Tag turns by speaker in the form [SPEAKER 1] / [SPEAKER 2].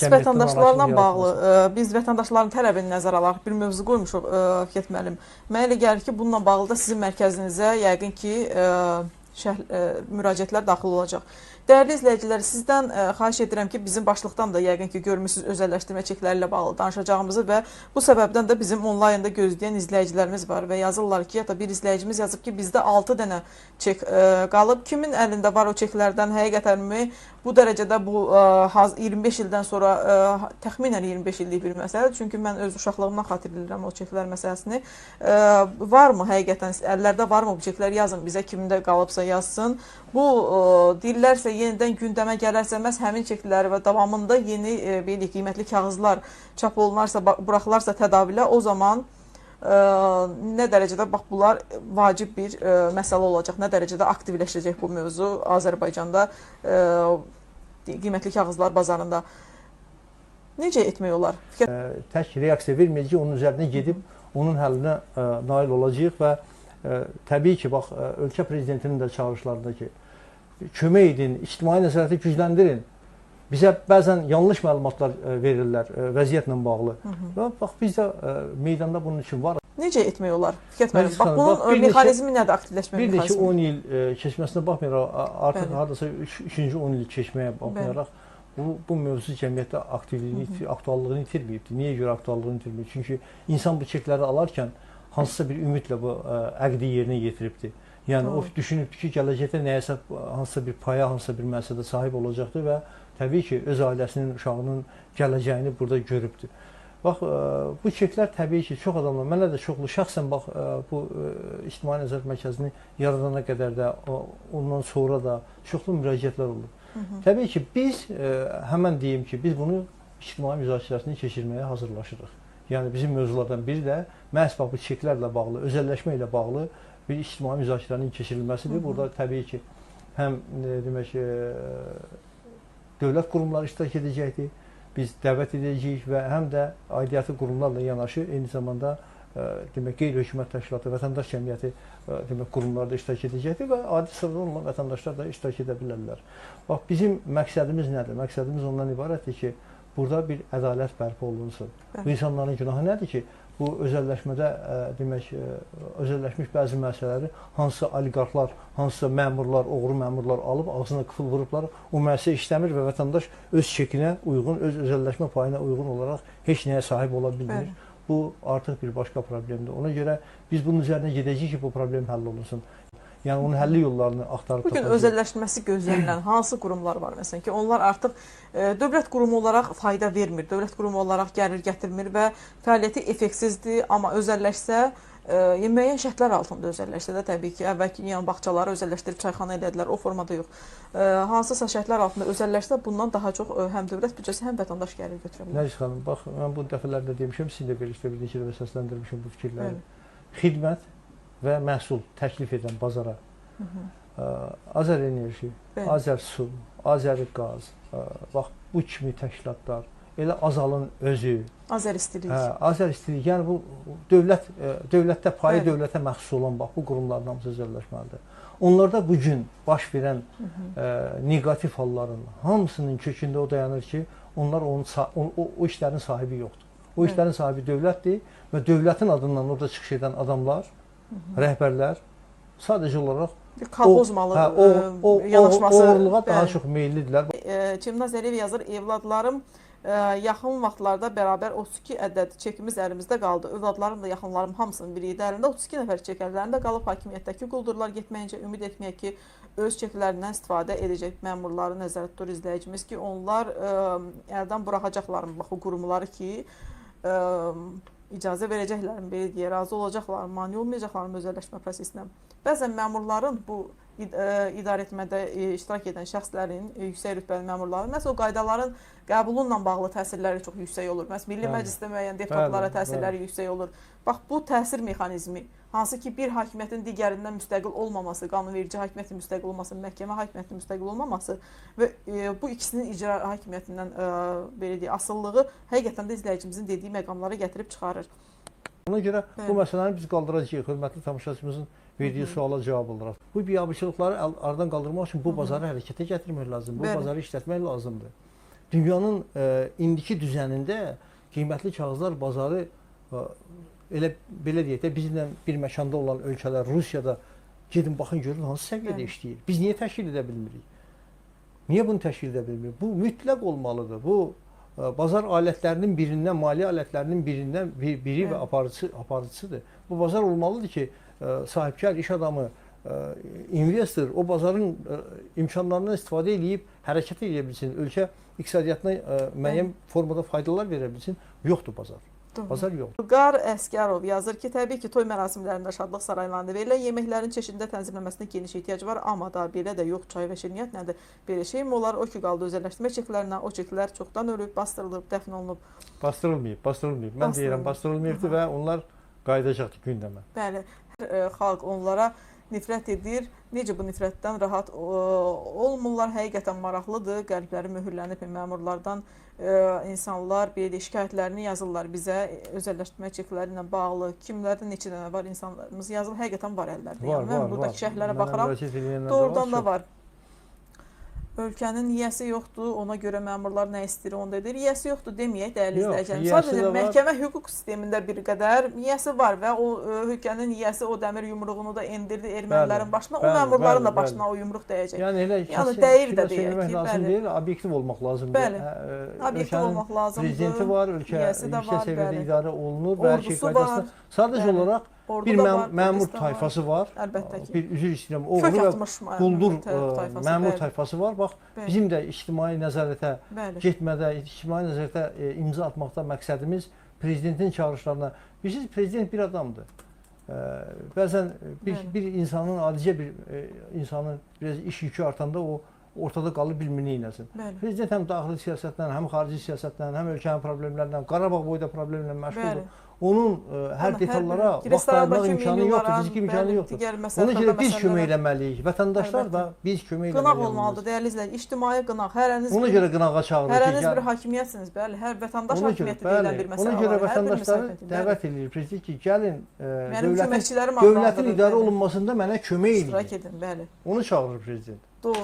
[SPEAKER 1] Məhz vətəndaşlarla bağlı ə, biz vətəndaşların tələbini nəzərə alaraq bir mövzu qoymuşuq ə, Fikret müəllim. Mənə elə gəlir ki, bununla bağlı da sizin mərkəzinizə yəqin ki, ə, şərh, ə, müraciətlər daxil olacaq. Dəyərli izləyicilər, sizdən ə, xahiş edirəm ki, bizim başlıqdan da yəqin ki, görmüsüz özəlləşdirmə çekləri ilə bağlı danışacağımızı və bu səbəbdən də bizim onlaynda gözləyən izləyicilərimiz var və yazırlar ki, da bir izləyicimiz yazıb ki, bizdə 6 dənə çek ə, qalıb. Kimin əlində var o çeklərdən həqiqətənmi bu dərəcədə bu ə, haz- 25 ildən sonra ə, təxminən 25 illik bir məsələdir. Çünki mən öz uşaqlığımdan xatırlayıram o çeklər məsələsini. Ə, varmı həqiqətən əllərdə varmı bu çeklər yazın bizə kimdə qalıbsa yazsın. Bu ə, dillərsə yenidən gündəmə gələrsə məhz həmin çekləri və davamında yeni ə, belə qiymətli kağızlar çap olunarsa, buraxılarsa tədavülə o zaman ə, nə dərəcədə bax bunlar vacib bir ə, məsələ olacaq, nə dərəcədə aktivləşəcək bu mövzu Azərbaycanda ə, qiymətli kağızlar bazarında. Necə etmək olar? Fikir
[SPEAKER 2] tək reaksiya verməyəcək, onun üzərinə gedib onun həllinə ə, nail olacağıq və təbii ki, bax ölkə prezidentinin də çağırışlarında ki, kömək edin, ictimai nəzarəti gücləndirin. Bizə bəzən yanlış məlumatlar verirlər vəziyyətlə bağlı. Və bax biz də meydanda bunun üçün var.
[SPEAKER 1] necə etmək olar? Fikir müəllim, bax bunun
[SPEAKER 2] bax,
[SPEAKER 1] mexanizmi nədir aktivləşmə
[SPEAKER 2] Bir neçə
[SPEAKER 1] mexanizmi?
[SPEAKER 2] 10 il keçməsinə baxmayaraq, artıq
[SPEAKER 1] Bəli.
[SPEAKER 2] hardasa 3-cü 10 il keçməyə baxmayaraq bu bu mövzu cəmiyyətdə aktivliyini, aktuallığını itirməyibdi. Niyə görə aktuallığını itirməyib? Çünki insan bu çekləri alarkən hansısa bir ümidlə bu ə, əqdi yerinə yetiribdi. Yəni o
[SPEAKER 1] Doğru.
[SPEAKER 2] düşünübdü ki, gələcəkdə nəyəsə hansısa bir paya, hansısa bir məsələdə sahib olacaqdı və təbii ki, öz ailəsinin, uşağının gələcəyini burada görübdü. Bax, ə, bu çeklər təbii ki, çox adamlar, mənə də çoxlu şəxsən bax ə, bu İctimai Nəzarət Mərkəzini yaradana qədər də, o- ondan sonra da çoxlu müraciətlər oldu.
[SPEAKER 1] Hı -hı.
[SPEAKER 2] Təbii ki, biz ə, həmən deyim ki, biz bunu ictimai müzakirəsini keçirməyə hazırlaşırıq. Yəni bizim mövzulardan biri də məhz bax bu çeklərlə bağlı, özəlləşmə ilə bağlı bir ictimai müzakirənin keçirilməsidir.
[SPEAKER 1] Hı hı.
[SPEAKER 2] Burada təbii ki, həm e, demək e, dövlət qurumları iştirak edəcəkdir. Biz dəvət edəcəyik və həm də aidiyyatı qurumlarla yanaşı eyni zamanda e, demək qeyri-hökumət təşkilatı, vətəndaş cəmiyyəti e, demək qurumlarda iştirak edəcəkdir və adi sırada olan vətəndaşlar da iştirak edə bilərlər. Bax bizim məqsədimiz nədir? Məqsədimiz ondan ibarətdir ki, burada bir ədalət bərpa olunsun.
[SPEAKER 1] Bəli.
[SPEAKER 2] Bu insanların günahı nədir ki, bu özəlləşmədə ə, demək ə, özəlləşmiş bəzi məsələləri hansısa oliqarxlar, hansısa məmurlar, oğru məmurlar alıb ağzına qıfıl vurublar. O müəssisə işləmir və vətəndaş öz çekinə uyğun, öz özəlləşmə payına uyğun olaraq heç nəyə sahib ola bilmir.
[SPEAKER 1] Bəli.
[SPEAKER 2] Bu artıq bir başqa problemdir. Ona görə biz bunun üzərinə gedəcəyik ki, bu problem həll olunsun. Yəni onun həlli yollarını axtarıb
[SPEAKER 1] Bu gün özəlləşməsi gözlənilən hansı qurumlar var məsələn ki, onlar artıq e, dövlət qurumu olaraq fayda vermir, dövlət qurumu olaraq gəlir gətirmir və fəaliyyəti effektsizdir, amma özəlləşsə e, müəyyən şərtlər altında özəlləşsə də təbii ki, əvvəlki yəni bağçaları özəlləşdirib çayxana elədilər, o formada yox. E, hansısa şərtlər altında özəlləşsə bundan daha çox e, həm dövlət büdcəsi, həm vətəndaş gəlir götürə bilər.
[SPEAKER 2] Nəriz xanım, bax mən bu dəfələrdə demişəm, sizin də birlikdə bir neçə dəfə səsləndirmişəm bu fikirləri.
[SPEAKER 1] Bəli.
[SPEAKER 2] Xidmət və məhsul təklif edən bazara
[SPEAKER 1] Hı -hı.
[SPEAKER 2] Azər Enerji,
[SPEAKER 1] Bəli.
[SPEAKER 2] Azər Su, Azəri Qaz, bax bu kimi təşkilatlar, elə Azalın özü,
[SPEAKER 1] Azər istilik.
[SPEAKER 2] hə, Azər İstilik, yəni bu dövlət dövlətdə payı
[SPEAKER 1] Bəli.
[SPEAKER 2] dövlətə məxsus olan bax bu qurumların hamısı özəlləşməlidir. Onlarda bu gün baş verən
[SPEAKER 1] Hı -hı.
[SPEAKER 2] ə, neqativ halların hamısının kökündə o dayanır ki, onlar onun o, o, o işlərin sahibi yoxdur. O işlərin sahibi dövlətdir və dövlətin adından orada çıxış edən adamlar, rəhbərlər sadəcə olaraq
[SPEAKER 1] Bir kolxozmalı
[SPEAKER 2] hə, o, o, o,
[SPEAKER 1] yanaşması.
[SPEAKER 2] oğurluğa daha çox meyillidirlər.
[SPEAKER 1] E, Çimnaz Əliyev yazır, evladlarım e, yaxın vaxtlarda bərabər 32 ədəd çekimiz əlimizdə qaldı. Övladlarım da yaxınlarım hamısının biri idi əlində. 32 nəfər çek əllərində qalıb hakimiyyətdəki quldurlar getməyincə ümid etməyək ki, öz çeklərindən istifadə edəcək məmurları nəzərdə tutur izləyicimiz ki, onlar ə, əldən buraxacaqlar bax o qurumları ki, ə, icazə verəcəklər, belə deyə razı olacaqlar, mane olmayacaqlar özəlləşmə prosesinə. Bəzən məmurların bu id- ə, idarə etmədə ə, iştirak edən şəxslərin, ə, yüksək rütbəli məmurların məhz o qaydaların qəbulunla bağlı təsirləri çox yüksək olur. Məhz Milli. Məclisdə müəyyən deputatlara təsirləri yüksək olur. Bax bu təsir mexanizmi hansı ki bir hakimiyyətin digərindən müstəqil olmaması, qanunverici hakimiyyətin müstəqil olması, məhkəmə hakimiyyətinin müstəqil olmaması və e, bu ikisinin icra hakimiyyətindən e, belə deyək, asılılığı həqiqətən də izləyicimizin dediyi məqamlara gətirib çıxarır.
[SPEAKER 2] Ona görə bu
[SPEAKER 1] Bəli.
[SPEAKER 2] məsələni biz qaldıracağıq. Hörmətli tamaşaçımızın verdiyi
[SPEAKER 1] Hı hı.
[SPEAKER 2] suala cavab olaraq. Bu biabırçılıqları aradan qaldırmaq üçün bu bazarı hərəkətə gətirmək lazımdır. Bu
[SPEAKER 1] Bəli.
[SPEAKER 2] bazarı işlətmək lazımdır. dünyanın e, indiki düzənində qiymətli kağızlar bazarı e, elə belə deyək də bizlə bir məkanda olan ölkələr Rusiyada gedin baxın görün hansı səviyyədə
[SPEAKER 1] Bəli.
[SPEAKER 2] işləyir. Biz niyə təşkil edə bilmirik? Niyə bunu təşkil edə bilmirik? Bu mütləq olmalıdır. Bu e, bazar alətlərinin birindən, maliyyə alətlərinin birindən bir, biri və
[SPEAKER 1] Bəli.
[SPEAKER 2] aparıcı aparıcısıdır. Bu bazar olmalıdır ki, e, sahibkar iş adamı, e, investor o bazarın imkanlarından istifadə edib hərəkət edə bilsin, ölkə iqtisadiyyatına müəyyən formada faydalar verə bilsin. Yoxdur bazar. Bazar yoxdur.
[SPEAKER 1] Vüqar Əskərov yazır ki, təbii ki, toy mərasimlərində şadlıq saraylarında verilən yeməklərin çeşidində tənzimləməsinə geniş ehtiyac var, amma da belə də yox, çay və şirniyyat nədir? Belə şey mi olar? O ki qaldı özəlləşdirmə çeklərinə, o çeklər çoxdan ölüb, bastırılıb, dəfn olunub.
[SPEAKER 2] Bastırılmayıb, bastırılmayıb. Mən deyirəm,
[SPEAKER 1] Bastırılmayıb.
[SPEAKER 2] bastırılmayıbdı və onlar qayıdacaqdı gündəmə.
[SPEAKER 1] Bəli, hər e, xalq onlara nifrət edir. Necə bu nifrətdən rahat o, olmurlar? Həqiqətən maraqlıdır. Qəlbləri möhürlənib məmurlardan e, insanlar belə şikayətlərini yazırlar bizə e, özəlləşdirmə çekləri ilə bağlı. Kimlərdə neçə dənə var insanlarımız yazılır. Həqiqətən var əllərdə.
[SPEAKER 2] Var,
[SPEAKER 1] yəni, mən
[SPEAKER 2] var,
[SPEAKER 1] buradakı
[SPEAKER 2] var.
[SPEAKER 1] şərhlərə baxıram. Doğrudan da
[SPEAKER 2] çox.
[SPEAKER 1] var. Ölkənin yiyəsi yoxdur, ona görə məmurlar nə istəyir, onu edir. Yiyəsi yoxdur deməyək dəyərli izləyicilərim. Sadəcə məhkəmə hüquq sistemində bir qədər yiyəsi var və o ə, ölkənin yiyəsi o dəmir yumruğunu da endirdi ermənilərin
[SPEAKER 2] Bəli,
[SPEAKER 1] başına. O
[SPEAKER 2] bəli,
[SPEAKER 1] məmurların
[SPEAKER 2] bəli,
[SPEAKER 1] da başına o yumruq dəyəcək.
[SPEAKER 2] Yəni elə
[SPEAKER 1] Yəni dəyir də deyək ki,
[SPEAKER 2] lazım
[SPEAKER 1] bəli.
[SPEAKER 2] deyil, obyektiv olmaq lazımdır.
[SPEAKER 1] Bəli,
[SPEAKER 2] e,
[SPEAKER 1] Obyektiv olmaq lazımdır.
[SPEAKER 2] Prezidenti var, ölkə yüksək
[SPEAKER 1] var,
[SPEAKER 2] səviyyədə
[SPEAKER 1] bəli.
[SPEAKER 2] idarə olunur və
[SPEAKER 1] Ordusu
[SPEAKER 2] qaydasında. Sadəcə
[SPEAKER 1] Bəli.
[SPEAKER 2] olaraq
[SPEAKER 1] Ordu
[SPEAKER 2] bir
[SPEAKER 1] var, də var.
[SPEAKER 2] tayfası var.
[SPEAKER 1] Əlbəttə ki.
[SPEAKER 2] Bir üzr istəyirəm, oğru və quldur
[SPEAKER 1] tə-
[SPEAKER 2] e,
[SPEAKER 1] tayfası,
[SPEAKER 2] məmur
[SPEAKER 1] bəli.
[SPEAKER 2] tayfası var. Bax,
[SPEAKER 1] Bəli.
[SPEAKER 2] bizim də ictimai nəzarətə
[SPEAKER 1] Bəli.
[SPEAKER 2] getmədə, ictimai nəzarətə e, imza atmaqda məqsədimiz prezidentin çağırışlarına. Bilirsiniz, prezident bir adamdır. E, bəzən bir,
[SPEAKER 1] Bəli.
[SPEAKER 2] bir insanın adicə bir e, insanın biraz iş yükü artanda o ortada qalır bilmir neyləsin. Prezident həm daxili siyasətlə, həm xarici siyasətlə, həm ölkənin problemlərlə, Qarabağ boyda problemlə məşğuldur. Onun e, hər detallara vaxt ayırmaq imkanı yoxdur, fiziki imkanı yoxdur. Ona görə biz kömək eləməliyik. Vətəndaşlar da biz kömək
[SPEAKER 1] Qınaq
[SPEAKER 2] eləməliyik.
[SPEAKER 1] olmalıdır dəyərli izləyicilər. İctimai qınaq. Hərəniz
[SPEAKER 2] Ona görə qınağa çağırırıq.
[SPEAKER 1] Hərəniz bir hakimiyyətsiniz, bəli. Hər vətəndaş hakimiyyəti deyilən bir məsələ
[SPEAKER 2] ona görə vətəndaşları dəvət edir prezident ki, gəlin e, dövlətin idarə olunmasında mənə kömək
[SPEAKER 1] İştirak
[SPEAKER 2] edin.
[SPEAKER 1] edin, bəli.
[SPEAKER 2] Onu çağırır prezident.
[SPEAKER 1] Doğru.